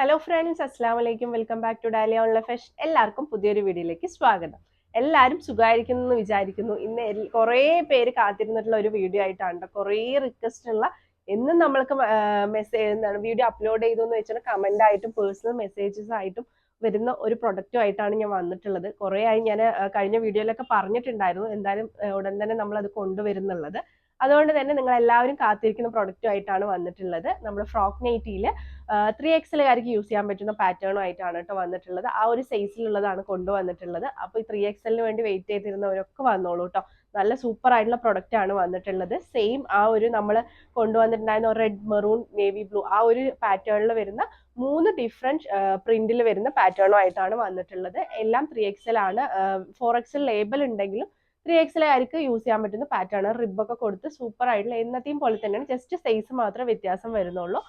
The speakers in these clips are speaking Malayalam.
ഹലോ ഫ്രണ്ട്സ് അസ്സാം വലൈക്കും വെൽക്കം ബാക്ക് ടു ഡാലിയ ഓൺല ഫെഷ് എല്ലാവർക്കും പുതിയൊരു വീഡിയോയിലേക്ക് സ്വാഗതം. എല്ലാവരും സുഖമായിരിക്കുന്നു എന്ന് വിചാരിക്കുന്നു. ഇന്ന് കുറേ പേര് കാത്തിരുന്നിട്ടുള്ള ഒരു വീഡിയോ ആയിട്ടാണ്. കുറേ റിക്വസ്റ്റ് ഉള്ള എന്നും നമ്മൾക്ക് മെസ്സേജ് എന്താണ് വീഡിയോ അപ്ലോഡ് ചെയ്തു എന്ന് വെച്ചാൽ കമന്റ് ആയിട്ടും പേഴ്സണൽ മെസ്സേജസ് ആയിട്ടും വരുന്ന ഒരു പ്രൊഡക്റ്റും ആയിട്ടാണ് ഞാൻ വന്നിട്ടുള്ളത്. കുറേ ആയി ഞാൻ കഴിഞ്ഞ വീഡിയോയിലൊക്കെ പറഞ്ഞിട്ടുണ്ടായിരുന്നു. എന്തായാലും ഉടൻ തന്നെ നമ്മൾ അത് കൊണ്ടുവരുന്നുള്ളത്. അതുകൊണ്ട് തന്നെ നിങ്ങൾ എല്ലാവരും കാത്തിരിക്കുന്ന പ്രൊഡക്റ്റും ആയിട്ടാണ് വന്നിട്ടുള്ളത്. നമ്മുടെ ഫ്രോക്ക് നൈറ്റിയിൽ ത്രീ എക്സലുകാർക്ക് യൂസ് ചെയ്യാൻ പറ്റുന്ന പാറ്റേണും ആയിട്ടാണ് കേട്ടോ വന്നിട്ടുള്ളത്. ആ ഒരു സൈസിലുള്ളതാണ് കൊണ്ടുവന്നിട്ടുള്ളത്. അപ്പോൾ ഈ ത്രീ എക്സലിന് വേണ്ടി വെയിറ്റ് ചെയ്തിരുന്നവരൊക്കെ വന്നോളൂ കേട്ടോ. നല്ല സൂപ്പർ ആയിട്ടുള്ള പ്രൊഡക്റ്റ് ആണ് വന്നിട്ടുള്ളത്. സെയിം ആ ഒരു നമ്മൾ കൊണ്ടുവന്നിട്ടുണ്ടായിരുന്ന റെഡ് മെറൂൺ നേവി ബ്ലൂ ആ ഒരു പാറ്റേണിൽ വരുന്ന മൂന്ന് ഡിഫറെന്റ് പ്രിന്റിൽ വരുന്ന പാറ്റേണും ആയിട്ടാണ് വന്നിട്ടുള്ളത്. എല്ലാം ത്രീ എക്സൽ ആണ്. ഫോർ എക്സൽ ലേബൽ ഉണ്ടെങ്കിലും ത്രീ എക്സലുകാർക്ക് യൂസ് ചെയ്യാൻ പറ്റുന്ന പാറ്റേൺ റിബൊക്കെ കൊടുത്ത് സൂപ്പർ ആയിട്ടുള്ള എന്നത്തെയും പോലെ തന്നെയാണ്. ജസ്റ്റ് സൈസ് മാത്രമേ വ്യത്യാസം വരുന്നുള്ളൂ.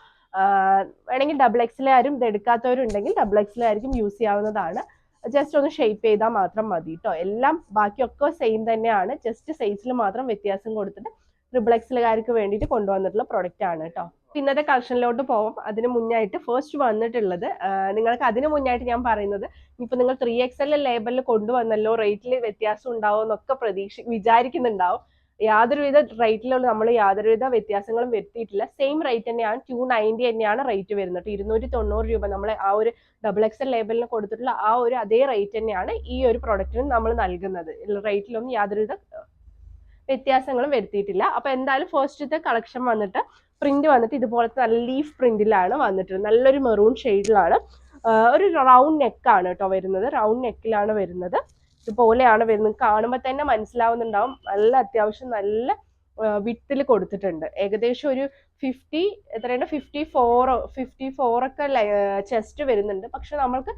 വേണമെങ്കിൽ ഡബിൾ ആരും ഇത് എടുക്കാത്തവരുണ്ടെങ്കിൽ ഡബിൾ എക്സിലായിരിക്കും യൂസ് ചെയ്യാവുന്നതാണ്. ജസ്റ്റ് ഒന്ന് ഷേപ്പ് ചെയ്താൽ മാത്രം മതി കേട്ടോ എല്ലാം ബാക്കിയൊക്കെ സെയിം തന്നെയാണ്. ജസ്റ്റ് സൈസിൽ മാത്രം വ്യത്യാസം കൊടുത്തിട്ട് ട്രിപ്പിൾ എക്സിലുകാർക്ക് വേണ്ടിയിട്ട് കൊണ്ടുവന്നിട്ടുള്ള പ്രൊഡക്റ്റ് ആണ് കേട്ടോ ഇന്നത്തെ കളക്ഷനിലോട്ട് പോവാം. അതിന് മുന്നായിട്ട് ഫസ്റ്റ് വന്നിട്ടുള്ളത് നിങ്ങൾക്ക് അതിന് മുന്നായിട്ട് ഞാൻ പറയുന്നത് ഇപ്പൊ നിങ്ങൾ ത്രീ എക്സ് എൽ ലേബലിൽ കൊണ്ടുവന്നല്ലോ റേറ്റിൽ വ്യത്യാസം ഉണ്ടാവും എന്നൊക്കെ പ്രതീക്ഷ വിചാരിക്കുന്നുണ്ടാവും. യാതൊരുവിധ റേറ്റിലുള്ള നമ്മൾ യാതൊരുവിധ വ്യത്യാസങ്ങളും വരുത്തിയിട്ടില്ല. സെയിം റേറ്റ് തന്നെയാണ് ടു നയന്റി തന്നെയാണ് റേറ്റ് വരുന്നത്. ഇരുന്നൂറ്റി തൊണ്ണൂറ് രൂപ നമ്മൾ ആ ഒരു ഡബിൾ എക്സ് എൽ ലേബലിന് കൊടുത്തിട്ടുള്ള ആ ഒരു അതേ റേറ്റ് തന്നെയാണ് ഈ ഒരു പ്രൊഡക്റ്റിന് നമ്മൾ നൽകുന്നത്. റേറ്റിലൊന്നും യാതൊരുവിധ വ്യത്യാസങ്ങളും വരുത്തിയിട്ടില്ല. അപ്പൊ എന്തായാലും ഫസ്റ്റത്തെ കളക്ഷൻ വന്നിട്ട് പ്രിന്റ് വന്നിട്ട് ഇതുപോലത്തെ നല്ല ലീഫ് പ്രിന്റിലാണ് വന്നിട്ടുള്ളത്. നല്ലൊരു മെറൂൺ ഷെയ്ഡിലാണ് ഒരു റൗണ്ട് നെക്കാണ് കേട്ടോ വരുന്നത്. റൗണ്ട് നെക്കിലാണ് വരുന്നത്. ഇതുപോലെയാണ് വരുന്നത്. കാണുമ്പോൾ തന്നെ മനസ്സിലാവുന്നുണ്ടാവും. നല്ല അത്യാവശ്യം നല്ല വിത്തിൽ കൊടുത്തിട്ടുണ്ട്. ഏകദേശം ഒരു ഫിഫ്റ്റി എത്രയാണ് ഫിഫ്റ്റി ഫോറോ ഫിഫ്റ്റി ഫോറൊക്കെ ചെസ്റ്റ് വരുന്നുണ്ട്. പക്ഷെ നമ്മൾക്ക്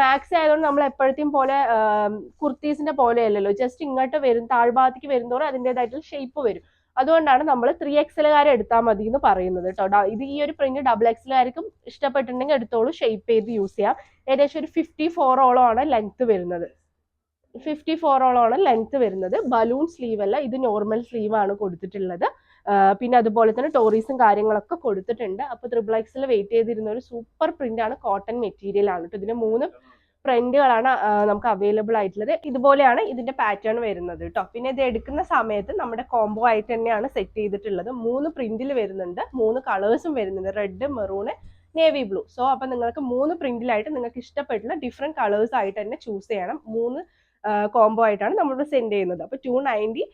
മാക്സ് ആയതുകൊണ്ട് നമ്മൾ എപ്പോഴത്തെയും പോലെ കുർത്തീസിന്റെ പോലെ അല്ലല്ലോ. ജസ്റ്റ് ഇങ്ങോട്ട് വരും താഴ്ഭാഗത്തേക്ക് വരുന്നതോടെ അതിന്റെതായിട്ടുള്ള ഷേപ്പ് വരും. അതുകൊണ്ടാണ് നമ്മൾ ത്രീ എക്സലുകാരെ എടുത്താൽ മതി എന്ന് പറയുന്നത് കേട്ടോ. ഇത് ഈ ഒരു പ്രിന്റ് ഡബിൾ എക്സലുകാർക്കും ഇഷ്ടപ്പെട്ടിട്ടുണ്ടെങ്കിൽ എടുത്തോളൂ ഷെയ്പ്പ് ചെയ്ത് യൂസ് ചെയ്യാം. ഏകദേശം ഒരു ഫിഫ്റ്റി ഫോറോളം ആണ് ലെങ്ത് വരുന്നത്. ഫിഫ്റ്റി ഫോറോളം ആണ് ലെങ്ത് വരുന്നത്. ബലൂൺ സ്ലീവ് അല്ല ഇത് നോർമൽ സ്ലീവ് ആണ് കൊടുത്തിട്ടുള്ളത്. പിന്നെ അതുപോലെ തന്നെ ടോറീസും കാര്യങ്ങളൊക്കെ കൊടുത്തിട്ടുണ്ട്. അപ്പൊ ത്രിബിൾ എക്സിൽ വെയിറ്റ് ചെയ്തിരുന്ന ഒരു സൂപ്പർ പ്രിന്റ് ആണ് കോട്ടൺ മെറ്റീരിയൽ ആണ് കേട്ടോ. ഇതിന് മൂന്ന് പ്രിന്റുകളാണ് നമുക്ക് അവൈലബിൾ ആയിട്ടുള്ളത്. ഇതുപോലെയാണ് ഇതിന്റെ പാറ്റേൺ വരുന്നത് കേട്ടോ പിന്നെ ഇത് എടുക്കുന്ന സമയത്ത് നമ്മുടെ കോംബോ ആയിട്ട് തന്നെയാണ് സെറ്റ് ചെയ്തിട്ടുള്ളത്. മൂന്ന് പ്രിന്റിൽ വരുന്നുണ്ട്. മൂന്ന് കളേഴ്സും വരുന്നുണ്ട്. Red maroon navy blue so അപ്പൊ നിങ്ങൾക്ക് മൂന്ന് പ്രിന്റിലായിട്ട് നിങ്ങൾക്ക് ഇഷ്ടപ്പെട്ടുള്ള ഡിഫറെന്റ് കളേഴ്സ് ആയിട്ട് തന്നെ ചൂസ് ചെയ്യണം. മൂന്ന് കോംബോ ആയിട്ടാണ് നമ്മൾ സെൻഡ് ചെയ്യുന്നത്. അപ്പോൾ ടു നയന്റി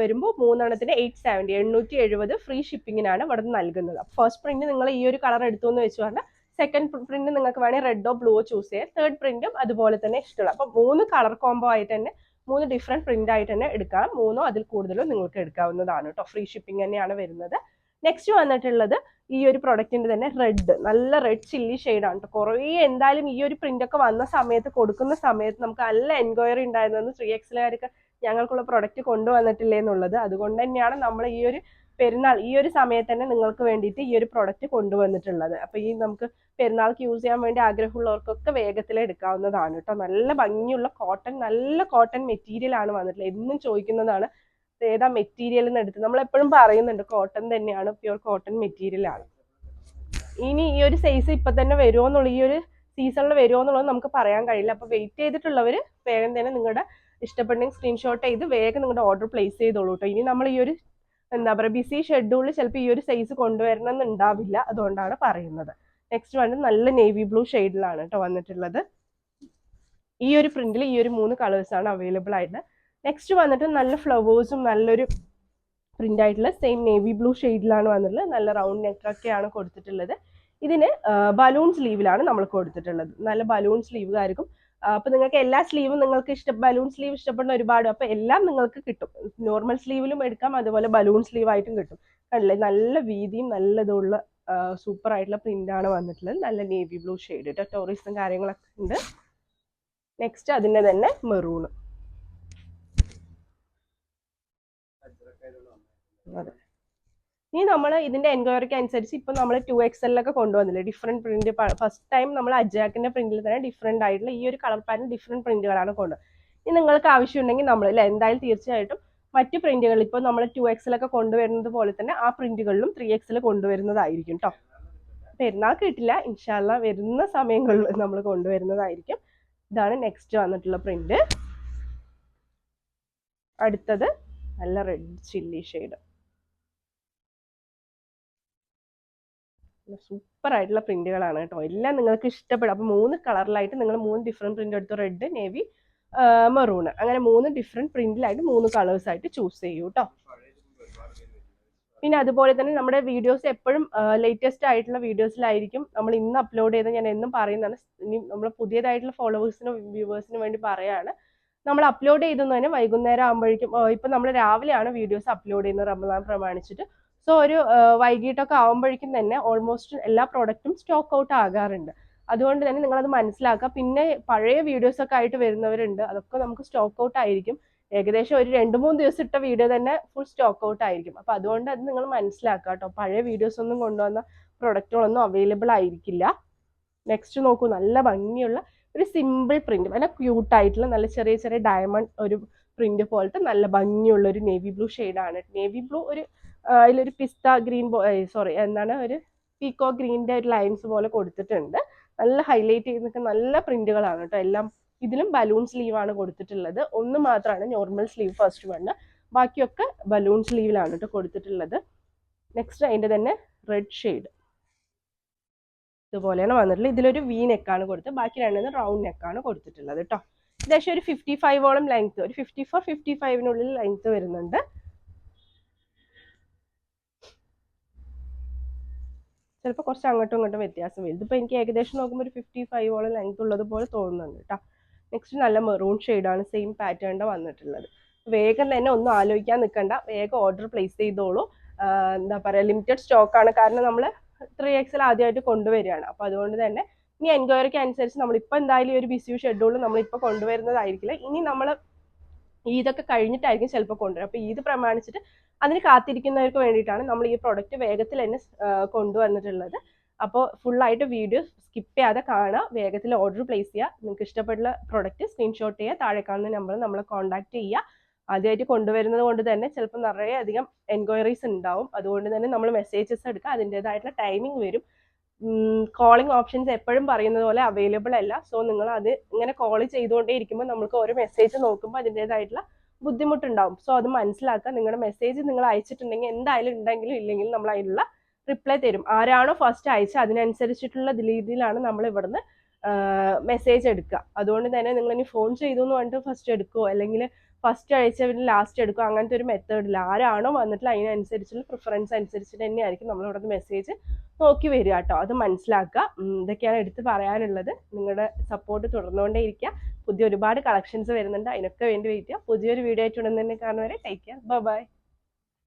വരുമ്പോൾ മൂന്നെണ്ണത്തിന് എയ്റ്റ് സെവന്റി എണ്ണൂറ്റി എഴുപത് ഫ്രീ ഷിപ്പിങ്ങിനാണ് ഇവിടെ നിന്ന് നൽകുന്നത്. ഫസ്റ്റ് പ്രിന്റ് നിങ്ങൾ ഈ ഒരു കളർ എടുത്തു എന്ന് വെച്ച് പറഞ്ഞാൽ സെക്കൻഡ് പ്രിന്റ് നിങ്ങൾക്ക് വേണമെങ്കിൽ റെഡോ ബ്ലൂവോ ചൂസ് ചെയ്യാം. തേർഡ് പ്രിന്റും അതുപോലെ തന്നെ ഇഷ്ടമുള്ള. അപ്പോൾ മൂന്ന് കളർ കോംബോ ആയിട്ട് തന്നെ മൂന്ന് ഡിഫറെന്റ് പ്രിന്റ് ആയിട്ട് തന്നെ എടുക്കാം. മൂന്നോ അതിൽ കൂടുതലോ നിങ്ങൾക്ക് എടുക്കാവുന്നതാണ് കേട്ടോ ഫ്രീ ഷിപ്പിംഗ് തന്നെയാണ് വരുന്നത്. നെക്സ്റ്റ് വന്നിട്ടുള്ളത് ഈ ഒരു പ്രൊഡക്റ്റിന്റെ തന്നെ റെഡ് നല്ല റെഡ് ചില്ലി ആണ് കേട്ടോ കുറേ എന്തായാലും ഈ ഒരു പ്രിന്റ് ഒക്കെ വന്ന സമയത്ത് കൊടുക്കുന്ന സമയത്ത് നമുക്ക് നല്ല എൻക്വയറി ഉണ്ടായിരുന്നു ത്രീ എക്സിലുകാർക്ക് ഞങ്ങൾക്കുള്ള പ്രൊഡക്റ്റ് കൊണ്ടുവന്നിട്ടില്ലേ എന്നുള്ളത് അതുകൊണ്ട് തന്നെയാണ് നമ്മൾ ഈ ഒരു പെരുന്നാൾ ഈ ഒരു സമയത്ത് തന്നെ നിങ്ങൾക്ക് വേണ്ടിയിട്ട് ഈ ഒരു പ്രൊഡക്റ്റ് കൊണ്ടുവന്നിട്ടുള്ളത്. അപ്പോൾ ഈ നമുക്ക് പെരുന്നാൾക്ക് യൂസ് ചെയ്യാൻ വേണ്ടി ആഗ്രഹമുള്ളവർക്കൊക്കെ വേഗത്തിൽ എടുക്കാവുന്നതാണ് കേട്ടോ. നല്ല ഭംഗിയുള്ള കോട്ടൺ നല്ല കോട്ടൺ മെറ്റീരിയൽ ആണ് വന്നിട്ടുള്ളത്. എന്നും ചോദിക്കുന്നതാണ് ഏതാ മെറ്റീരിയൽ എന്ന് എടുത്ത്? നമ്മൾ എപ്പോഴും പറയുന്നുണ്ട് കോട്ടൺ തന്നെയാണ് പ്യുവർ കോട്ടൺ മെറ്റീരിയൽ ആണ്. ഇനി ഈ ഒരു സൈസ് ഇപ്പൊ തന്നെ വരുമോ എന്നുള്ള ഈ ഒരു സീസണിൽ വരുമോ എന്നുള്ളത് നമുക്ക് പറയാൻ കഴിയില്ല. അപ്പൊ വെയിറ്റ് ചെയ്തിട്ടുള്ളവർ വേഗം തന്നെ നിങ്ങളുടെ ഇഷ്ടപ്പെട്ടെങ്കിൽ സ്ക്രീൻഷോട്ട് ചെയ്ത് വേഗം നിങ്ങളുടെ ഓർഡർ പ്ലേസ് ചെയ്തോളൂ കേട്ടോ ഇനി നമ്മൾ ഈ ഒരു എന്താ പറയുക ബിസി ഷെഡ്യൂളിൽ ചിലപ്പോൾ ഈ ഒരു സൈസ് കൊണ്ടുവരണം എന്നുണ്ടാവില്ല അതുകൊണ്ടാണ് പറയുന്നത്. നെക്സ്റ്റ് വന്ന് നല്ല നേവി ബ്ലൂ ഷെയ്ഡിലാണ് കേട്ടോ വന്നിട്ടുള്ളത്. ഈ ഒരു പ്രിന്റിൽ ഈ ഒരു മൂന്ന് കളേഴ്സ് ആണ് അവൈലബിൾ ആയിട്ട്. നെക്സ്റ്റ് വന്നിട്ട് നല്ല ഫ്ലവേഴ്സും നല്ലൊരു പ്രിന്റ് ആയിട്ടുള്ള സെയിം നേവി ബ്ലൂ ഷെയ്ഡിലാണ് വന്നിട്ടുള്ളത്. നല്ല റൗണ്ട് നെക്കൊക്കെയാണ് കൊടുത്തിട്ടുള്ളത്. ഇതിന് ബലൂൺ സ്ലീവിലാണ് നമ്മൾ കൊടുത്തിട്ടുള്ളത്. നല്ല ബലൂൺ സ്ലീവുകാർക്കും അപ്പൊ നിങ്ങൾക്ക് എല്ലാ സ്ലീവും നിങ്ങൾക്ക് ഇഷ്ട ബലൂൺ സ്ലീവ് ഇഷ്ടപ്പെടുന്ന ഒരുപാട് അപ്പൊ എല്ലാം നിങ്ങൾക്ക് കിട്ടും. നോർമൽ സ്ലീവിലും എടുക്കാം അതുപോലെ ബലൂൺ സ്ലീവ് ആയിട്ടും കിട്ടും. കണ്ടില്ലേ? നല്ല വീതിയും നല്ല ഇതുള്ള സൂപ്പർ ആയിട്ടുള്ള പ്രിന്റ് ആണ് വന്നിട്ടുള്ളത്. നല്ല നേവി ബ്ലൂ ഷെയ്ഡ് കേട്ടോ ടോറിസും കാര്യങ്ങളൊക്കെ ഉണ്ട്. നെക്സ്റ്റ് അതിന്റെ തന്നെ മെറൂൺ അതെ. ഇനി നമ്മൾ ഇതിന്റെ എൻക്വയറിക്ക് അനുസരിച്ച് ഇപ്പൊ നമ്മൾ ടു എക്സലിലൊക്കെ കൊണ്ടുവന്നില്ലേ? ഡിഫറെന്റ് പ്രിന്റ് ഫസ്റ്റ് ടൈം നമ്മൾ അജാക്കിന്റെ പ്രിന്റിൽ തന്നെ ഡിഫറെന്റ് ആയിട്ടുള്ള ഈ ഒരു കളർ പാറ്റേൺ ഡിഫറെന്റ് പ്രിന്റുകളാണ് കൊണ്ടുവന്നത് ഇനി നിങ്ങൾക്ക് ആവശ്യമുണ്ടെങ്കിൽ നമ്മൾ ഇല്ല എന്തായാലും തീർച്ചയായിട്ടും മറ്റു പ്രിന്റുകൾ ഇപ്പോൾ നമ്മൾ ടു എക്സിലൊക്കെ കൊണ്ടുവരുന്നത് പോലെ തന്നെ ആ പ്രിന്റുകളിലും ത്രീ എക്സിൽ കൊണ്ടുവരുന്നതായിരിക്കും കേട്ടോ പെരുന്നാൾ കിട്ടില്ല ഇൻഷാല്ല വരുന്ന സമയങ്ങളിൽ നമ്മൾ കൊണ്ടുവരുന്നതായിരിക്കും. ഇതാണ് നെക്സ്റ്റ് വന്നിട്ടുള്ള പ്രിന്റ് അടുത്തത് നല്ല റെഡ് ചില്ലി ഷെയ്ഡ് സൂപ്പർ ആയിട്ടുള്ള പ്രിന്റുകളാണ് കേട്ടോ. എല്ലാം നിങ്ങൾക്ക് ഇഷ്ടപ്പെടും. അപ്പോൾ മൂന്ന് കളറിലായിട്ട് നിങ്ങൾ മൂന്ന് ഡിഫറെന്റ് പ്രിന്റ് എടുത്തു? റെഡ് നേവി മെറൂൺ അങ്ങനെ മൂന്ന് ഡിഫറെന്റ് പ്രിന്റിലായിട്ട് മൂന്ന് കളേഴ്സ് ആയിട്ട് ചൂസ് ചെയ്യൂ കേട്ടോ പിന്നെ അതുപോലെ തന്നെ നമ്മുടെ വീഡിയോസ് എപ്പോഴും ലേറ്റസ്റ്റ് ആയിട്ടുള്ള വീഡിയോസിലായിരിക്കും നമ്മൾ ഇന്ന് അപ്ലോഡ് ചെയ്ത് ഞാൻ എന്നും പറയുന്നതാണ്. ഇനി നമ്മൾ പുതിയതായിട്ടുള്ള ഫോളോവേഴ്സിനും വ്യൂവേഴ്സിനും വേണ്ടി പറയാണ്. നമ്മൾ അപ്ലോഡ് ചെയ്തെന്ന് തന്നെ വൈകുന്നേരം ആകുമ്പോഴേക്കും ഇപ്പം നമ്മൾ രാവിലെയാണ് വീഡിയോസ് അപ്ലോഡ് ചെയ്യുന്നത് റമദാൻ പ്രമാണിച്ചിട്ട്. സോ ഒരു വൈകിട്ടൊക്കെ ആകുമ്പോഴേക്കും തന്നെ ഓൾമോസ്റ്റ് എല്ലാ പ്രോഡക്റ്റും സ്റ്റോക്ക് ഔട്ട് ആകാറുണ്ട്. അതുകൊണ്ട് തന്നെ നിങ്ങളത് മനസ്സിലാക്കുക. പിന്നെ പഴയ വീഡിയോസ് ഒക്കെ ആയിട്ട് വരുന്നവരുണ്ട്. അതൊക്കെ നമുക്ക് സ്റ്റോക്ക് ഔട്ട് ആയിരിക്കും. ഏകദേശം ഒരു രണ്ട് മൂന്ന് ദിവസം ഇട്ട വീഡിയോ തന്നെ ഫുൾ സ്റ്റോക്ക് ഔട്ട് ആയിരിക്കും. അപ്പോൾ അതുകൊണ്ട് അത് നിങ്ങൾ മനസ്സിലാക്കുക കേട്ടോ. പഴയ വീഡിയോസ് ഒന്നും കൊണ്ടുവന്ന പ്രൊഡക്റ്റുകളൊന്നും അവൈലബിൾ ആയിരിക്കില്ല. നെക്സ്റ്റ് നോക്കൂ. നല്ല ഭംഗിയുള്ള ഒരു സിമ്പിൾ പ്രിന്റ് നല്ല ക്യൂട്ടായിട്ടുള്ള നല്ല ചെറിയ ചെറിയ ഡയമണ്ട് ഒരു പ്രിന്റ് പോലത്തെ നല്ല ഭംഗിയുള്ള ഒരു നേവി ബ്ലൂ ആണ്. നേവി ബ്ലൂ ഒരു അതിലൊരു പിസ്ത ഗ്രീൻ സോറി എന്താണ് ഒരു പീക്കോ ഗ്രീനിന്റെ ഒരു ലൈൻസ് പോലെ കൊടുത്തിട്ടുണ്ട്. നല്ല ഹൈലൈറ്റ് ചെയ്ത് നിൽക്കുന്ന നല്ല പ്രിന്റുകളാണ് കേട്ടോ. എല്ലാം ഇതിലും ബലൂൺ സ്ലീവ് ആണ് കൊടുത്തിട്ടുള്ളത്. ഒന്ന് മാത്രമാണ് നോർമൽ സ്ലീവ് ഫസ്റ്റ് വണ് ബാക്കിയൊക്കെ ബലൂൺ സ്ലീവിലാണ് കേട്ടോ കൊടുത്തിട്ടുള്ളത്. നെക്സ്റ്റ് അതിന്റെ തന്നെ റെഡ് ഷെയ്ഡ് ഇതുപോലെയാണ് വന്നിട്ടുള്ളത്. ഇതിലൊരു വി നെക്കാണ് കൊടുത്തത്. ബാക്കി രണ്ടെന്ന് റൗണ്ട് നെക്കാണ് കൊടുത്തിട്ടുള്ളത് കേട്ടോ. ഏകദേശം ഒരു ഫിഫ്റ്റി ഫൈവോളം ലെങ്ത് ഒരു ഫിഫ്റ്റി ഫോർ ഫിഫ്റ്റി ഫൈവിനുള്ളിൽ ലെങ്ത് വരുന്നുണ്ട്. ചിലപ്പോൾ കുറച്ച് അങ്ങോട്ടും ഇങ്ങോട്ടും വ്യത്യാസം വരും. ഇതിപ്പോൾ എനിക്ക് ഏകദേശം നോക്കുമ്പോൾ ഒരു ഫിഫ്റ്റി ഫൈവോളം ലെങ്ത് ഉള്ളത് പോലെ തോന്നുന്നുണ്ട് കേട്ടോ നെക്സ്റ്റ് നല്ല മെറൂൺ ഷെയ്ഡാണ് സെയിം പാറ്റേണിന്റെ വന്നിട്ടുള്ളത്. വേഗം തന്നെ ഒന്നും ആലോചിക്കാൻ നിൽക്കണ്ട വേഗം ഓർഡർ പ്ലേസ് ചെയ്തോളൂ. എന്താ പറയുക ലിമിറ്റഡ് സ്റ്റോക്കാണ് കാരണം നമ്മൾ ത്രീ എക്സൽ ആദ്യമായിട്ട് കൊണ്ടുവരികയാണ്. അപ്പോൾ അതുകൊണ്ട് തന്നെ ഇനി എൻക്വയറിക്ക് അനുസരിച്ച് നമ്മളിപ്പോൾ എന്തായാലും ഒരു ബിസി ഷെഡ്യൂൾ നമ്മളിപ്പോൾ കൊണ്ടുവരുന്നതായിരിക്കില്ല. ഇനി നമ്മൾ ഈദൊക്കെ കഴിഞ്ഞിട്ടായിരിക്കും ചിലപ്പോൾ കൊണ്ടുവരും. അപ്പോൾ ഈദ് പ്രമാണിച്ചിട്ട് അതിന് കാത്തിരിക്കുന്നവർക്ക് വേണ്ടിയിട്ടാണ് നമ്മൾ ഈ പ്രൊഡക്റ്റ് വേഗത്തിൽ തന്നെ കൊണ്ടുവന്നിട്ടുള്ളത്. അപ്പോൾ ഫുള്ളായിട്ട് വീഡിയോ സ്കിപ്പ് ചെയ്യാതെ കാണുക വേഗത്തിൽ ഓർഡർ പ്ലേസ് ചെയ്യുക നിങ്ങൾക്ക് ഇഷ്ടപ്പെട്ട പ്രൊഡക്റ്റ് സ്ക്രീൻഷോട്ട് ചെയ്യുക താഴെ കാണുന്ന നമ്പർ നമ്മളെ കോൺടാക്ട് ചെയ്യുക ആദ്യമായിട്ട് കൊണ്ടുവരുന്നത് കൊണ്ട് തന്നെ ചിലപ്പോൾ നിറയെ അധികം എൻക്വയറീസ് ഉണ്ടാവും. അതുകൊണ്ട് തന്നെ നമ്മൾ മെസ്സേജസ് എടുക്കുക അതിന്റെതായിട്ടുള്ള ടൈമിംഗ് വരും. കോളിംഗ് ഓപ്ഷൻസ് എപ്പോഴും പറയുന്നത് പോലെ അവൈലബിൾ അല്ല. സോ നിങ്ങൾ അത് ഇങ്ങനെ കോൾ ചെയ്തുകൊണ്ടേ ഇരിക്കുമ്പോൾ നമ്മൾക്ക് ഓരോ മെസ്സേജ് നോക്കുമ്പോൾ അതിന്റെതായിട്ടുള്ള ബുദ്ധിമുട്ടുണ്ടാവും. സോ അത് മനസ്സിലാക്കുക. നിങ്ങളുടെ മെസ്സേജ് നിങ്ങൾ അയച്ചിട്ടുണ്ടെങ്കിൽ എന്തായാലും ഉണ്ടെങ്കിലും ഇല്ലെങ്കിലും നമ്മൾ അതിനുള്ള റിപ്ലൈ തരും. ആരാണോ ഫസ്റ്റ് അയച്ചത് അതിനനുസരിച്ചിട്ടുള്ള രീതിയിലാണ് നമ്മൾ ഇവിടുന്ന് മെസ്സേജ് എടുക്കുക. അതുകൊണ്ട് തന്നെ നിങ്ങൾ ഇനി ഫോൺ ചെയ്തു എന്ന് പറഞ്ഞിട്ട് ഫസ്റ്റ് എടുക്കുമോ അല്ലെങ്കിൽ ഫസ്റ്റ് അയച്ചവർ ലാസ്റ്റ് എടുക്കും. അങ്ങനത്തെ ഒരു മെത്തേഡില്ല ആരാണോ വന്നിട്ടുള്ള അതിനനുസരിച്ചുള്ള പ്രിഫറൻസ് അനുസരിച്ചിട്ട് തന്നെയായിരിക്കും നമ്മളിവിടെ ഇവിടുന്ന് മെസ്സേജ് നോക്കി വരിക കേട്ടോ. അത് മനസ്സിലാക്കുക. ഇതൊക്കെയാണ് എടുത്ത് പറയാനുള്ളത്. നിങ്ങളുടെ സപ്പോർട്ട് തുടർന്നുകൊണ്ടേ ഇരിക്കുക പുതിയ ഒരുപാട് കളക്ഷൻസ് വരുന്നുണ്ട്. അതിനൊക്കെ വേണ്ടി വെയിറ്റ് ചെയ്യുക. പുതിയൊരു വീഡിയോ ആയിട്ട് ഉടൻ തന്നെ കാണുന്നവരെ ടേക്ക് കെയർ ബൈ